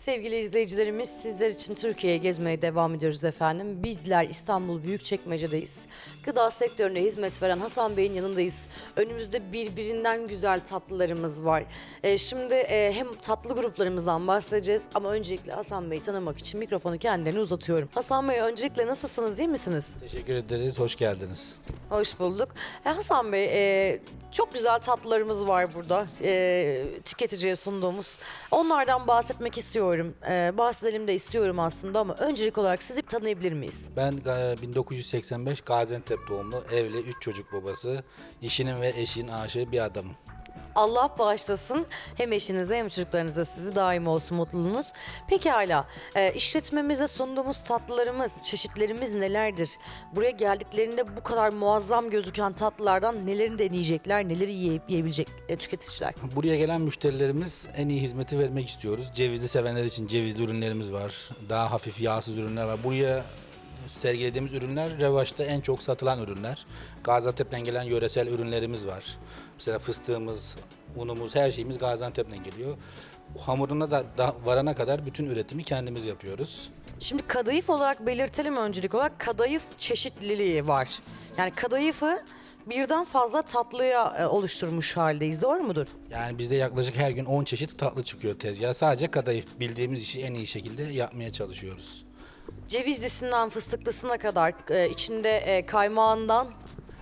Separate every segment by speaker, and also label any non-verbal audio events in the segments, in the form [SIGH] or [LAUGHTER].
Speaker 1: Sevgili izleyicilerimiz sizler için Türkiye'ye gezmeye devam ediyoruz efendim. Bizler İstanbul Büyükçekmece'deyiz. Gıda sektörüne hizmet veren Hasan Bey'in yanındayız. Önümüzde birbirinden güzel tatlılarımız var. Ee, şimdi e, hem tatlı gruplarımızdan bahsedeceğiz ama öncelikle Hasan Bey'i tanımak için mikrofonu kendilerine uzatıyorum. Hasan Bey öncelikle nasılsınız, iyi misiniz?
Speaker 2: Teşekkür ederiz, hoş geldiniz.
Speaker 1: Hoş bulduk. E, Hasan Bey, e, çok güzel tatlılarımız var burada. E, tüketiciye sunduğumuz. Onlardan bahsetmek istiyorum. E, bahsedelim de istiyorum aslında ama öncelik olarak sizi tanıyabilir miyiz?
Speaker 2: Ben e, 1985 Gaziantep doğumlu, evli, 3 çocuk babası, işinin ve eşin aşığı bir adamım.
Speaker 1: Allah bağışlasın hem eşinize hem çocuklarınıza sizi daim olsun mutluluğunuz. Pekala e, işletmemize sunduğumuz tatlılarımız, çeşitlerimiz nelerdir? Buraya geldiklerinde bu kadar muazzam gözüken tatlılardan nelerini deneyecekler, neleri yiyip yiyebilecek e, tüketiciler?
Speaker 2: Buraya gelen müşterilerimiz en iyi hizmeti vermek istiyoruz. Cevizli sevenler için cevizli ürünlerimiz var. Daha hafif yağsız ürünler var. Buraya sergilediğimiz ürünler revaçta en çok satılan ürünler. Gaziantep'ten gelen yöresel ürünlerimiz var. Mesela fıstığımız, unumuz, her şeyimiz Gaziantep'ten geliyor. Hamuruna da, da varana kadar bütün üretimi kendimiz yapıyoruz.
Speaker 1: Şimdi kadayıf olarak belirtelim öncelik olarak kadayıf çeşitliliği var. Yani kadayıfı birden fazla tatlıya e, oluşturmuş haldeyiz doğru mudur?
Speaker 2: Yani bizde yaklaşık her gün 10 çeşit tatlı çıkıyor tezgaha. Sadece kadayıf bildiğimiz işi en iyi şekilde yapmaya çalışıyoruz.
Speaker 1: Cevizlisinden fıstıklısına kadar e, içinde e, kaymağından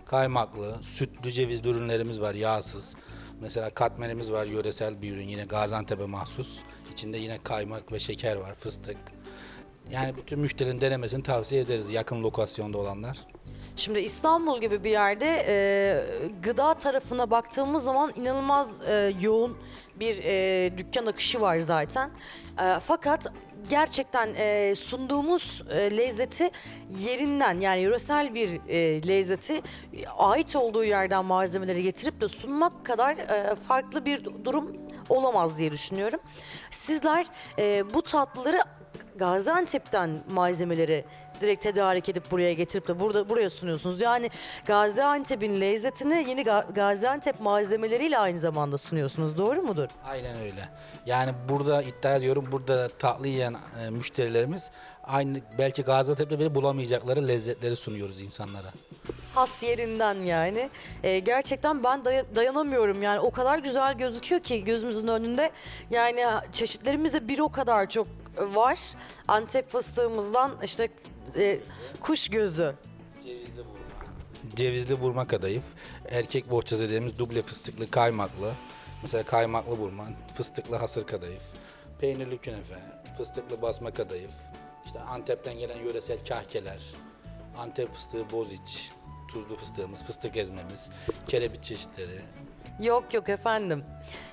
Speaker 2: Kaymaklı, sütlü cevizli ürünlerimiz var yağsız. Mesela katmerimiz var yöresel bir ürün yine Gaziantep'e mahsus. İçinde yine kaymak ve şeker var, fıstık. Yani bütün müşterinin denemesini tavsiye ederiz yakın lokasyonda olanlar.
Speaker 1: Şimdi İstanbul gibi bir yerde e, gıda tarafına baktığımız zaman inanılmaz e, yoğun bir e, dükkan akışı var zaten. E, fakat gerçekten e, sunduğumuz e, lezzeti yerinden yani yöresel bir e, lezzeti e, ait olduğu yerden malzemeleri getirip de sunmak kadar e, farklı bir durum olamaz diye düşünüyorum. Sizler e, bu tatlıları Gaziantep'ten malzemeleri direkt tedarik edip buraya getirip de burada buraya sunuyorsunuz. Yani Gaziantep'in lezzetini yeni Ga- Gaziantep malzemeleriyle aynı zamanda sunuyorsunuz. Doğru mudur?
Speaker 2: Aynen öyle. Yani burada iddia ediyorum burada tatlı yiyen e, müşterilerimiz aynı belki Gaziantep'te bile bulamayacakları lezzetleri sunuyoruz insanlara.
Speaker 1: Has yerinden yani. Ee, gerçekten ben daya- dayanamıyorum yani o kadar güzel gözüküyor ki gözümüzün önünde. Yani çeşitlerimiz de bir o kadar çok var. Antep fıstığımızdan işte e, kuş gözü.
Speaker 2: Cevizli burma. Cevizli burma kadayıf. Erkek bohçası dediğimiz duble fıstıklı kaymaklı. Mesela kaymaklı burma, fıstıklı hasır kadayıf. Peynirli künefe, fıstıklı basma kadayıf. İşte Antep'ten gelen yöresel kahkeler. Antep fıstığı boziç. Tuzlu fıstığımız, fıstık ezmemiz, kerebit çeşitleri.
Speaker 1: Yok yok efendim.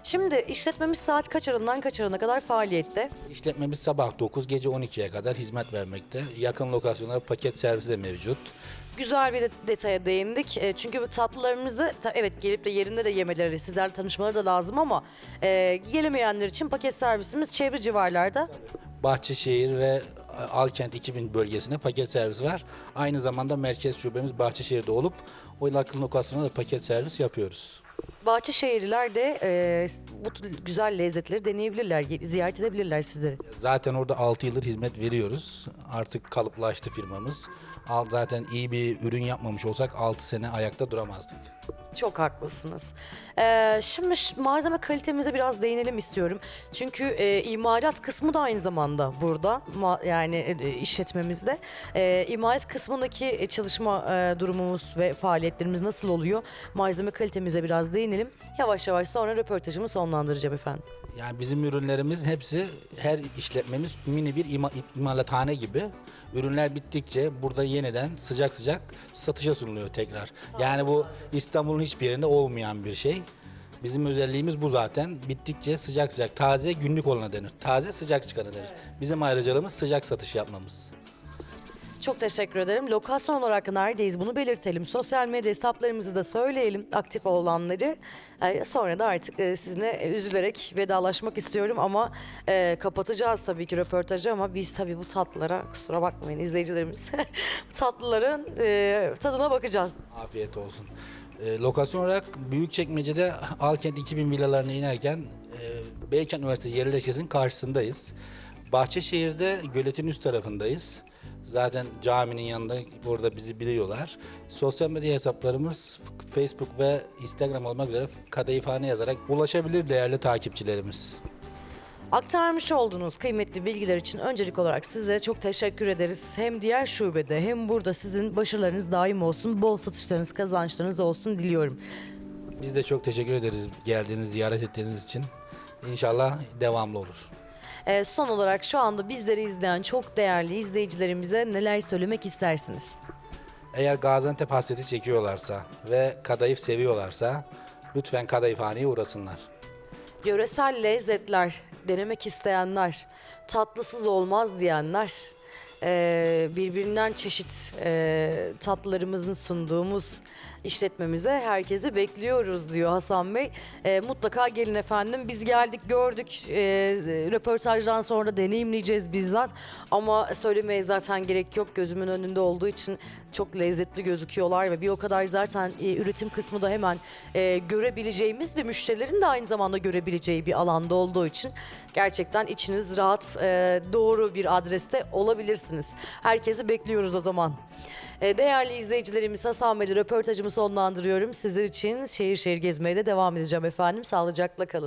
Speaker 1: Şimdi işletmemiz saat kaç aralığından kaç aralığına kadar faaliyette?
Speaker 2: İşletmemiz sabah 9, gece 12'ye kadar hizmet vermekte. Yakın lokasyonlar paket servisi de mevcut.
Speaker 1: Güzel bir det- detaya değindik. E, çünkü bu tatlılarımızı ta- evet gelip de yerinde de yemeleri, sizlerle tanışmaları da lazım ama e, gelemeyenler için paket servisimiz çevre civarlarda.
Speaker 2: Bahçeşehir ve Alkent 2000 bölgesine paket servis var. Aynı zamanda merkez şubemiz Bahçeşehir'de olup o yakın lokasyona da paket servis yapıyoruz.
Speaker 1: Bahçeşehirliler de e, bu güzel lezzetleri deneyebilirler, ziyaret edebilirler sizleri.
Speaker 2: Zaten orada 6 yıldır hizmet veriyoruz. Artık kalıplaştı firmamız. Zaten iyi bir ürün yapmamış olsak 6 sene ayakta duramazdık.
Speaker 1: Çok haklısınız. Ee, şimdi malzeme kalitemize biraz değinelim istiyorum. Çünkü e, imalat kısmı da aynı zamanda burada. Ma- yani e, işletmemizde. E, imalat kısmındaki e, çalışma e, durumumuz ve faaliyetlerimiz nasıl oluyor? Malzeme kalitemize biraz değinelim. Yavaş yavaş sonra röportajımı sonlandıracağım efendim.
Speaker 2: Yani bizim ürünlerimiz hepsi her işletmemiz mini bir ima, imalathane gibi. Ürünler bittikçe burada yeniden sıcak sıcak satışa sunuluyor tekrar. Yani bu İstanbul'un hiçbir yerinde olmayan bir şey. Bizim özelliğimiz bu zaten. Bittikçe sıcak sıcak taze günlük olana denir. Taze sıcak çıkana denir. Bizim ayrıcalığımız sıcak satış yapmamız.
Speaker 1: Çok teşekkür ederim. Lokasyon olarak neredeyiz bunu belirtelim. Sosyal medya hesaplarımızı da söyleyelim aktif olanları. Ee, sonra da artık e, sizinle e, üzülerek vedalaşmak istiyorum ama e, kapatacağız tabii ki röportajı ama biz tabii bu tatlılara kusura bakmayın izleyicilerimiz. [LAUGHS] tatlıların e, tadına bakacağız.
Speaker 2: Afiyet olsun. Ee, lokasyon olarak Büyükçekmece'de Alkent 2000 villalarına inerken e, Beykent Üniversitesi yerleşkesinin karşısındayız. Bahçeşehir'de göletin üst tarafındayız. Zaten caminin yanında burada bizi biliyorlar. Sosyal medya hesaplarımız Facebook ve Instagram olmak üzere Kadayıfhane yazarak ulaşabilir değerli takipçilerimiz.
Speaker 1: Aktarmış olduğunuz kıymetli bilgiler için öncelik olarak sizlere çok teşekkür ederiz. Hem diğer şubede hem burada sizin başarılarınız daim olsun, bol satışlarınız, kazançlarınız olsun diliyorum.
Speaker 2: Biz de çok teşekkür ederiz geldiğiniz, ziyaret ettiğiniz için. İnşallah devamlı olur.
Speaker 1: Ee, son olarak şu anda bizleri izleyen çok değerli izleyicilerimize neler söylemek istersiniz?
Speaker 2: Eğer Gaziantep hasreti çekiyorlarsa ve kadayıf seviyorlarsa lütfen kadayıfhaneye uğrasınlar.
Speaker 1: Yöresel lezzetler denemek isteyenler, tatlısız olmaz diyenler, eee, birbirinden çeşit eee, tatlılarımızın sunduğumuz işletmemize herkesi bekliyoruz diyor Hasan Bey. Eee, mutlaka gelin efendim. Biz geldik gördük eee, röportajdan sonra deneyimleyeceğiz bizzat ama söylemeye zaten gerek yok gözümün önünde olduğu için çok lezzetli gözüküyorlar ve bir o kadar zaten e, üretim kısmı da hemen e, görebileceğimiz ve müşterilerin de aynı zamanda görebileceği bir alanda olduğu için gerçekten içiniz rahat e, doğru bir adreste olabilirsiniz. Herkesi bekliyoruz o zaman. E, değerli izleyicilerimiz Hasan Bey'le röportajımı sonlandırıyorum. Sizler için şehir şehir gezmeye de devam edeceğim efendim. Sağlıcakla kalın.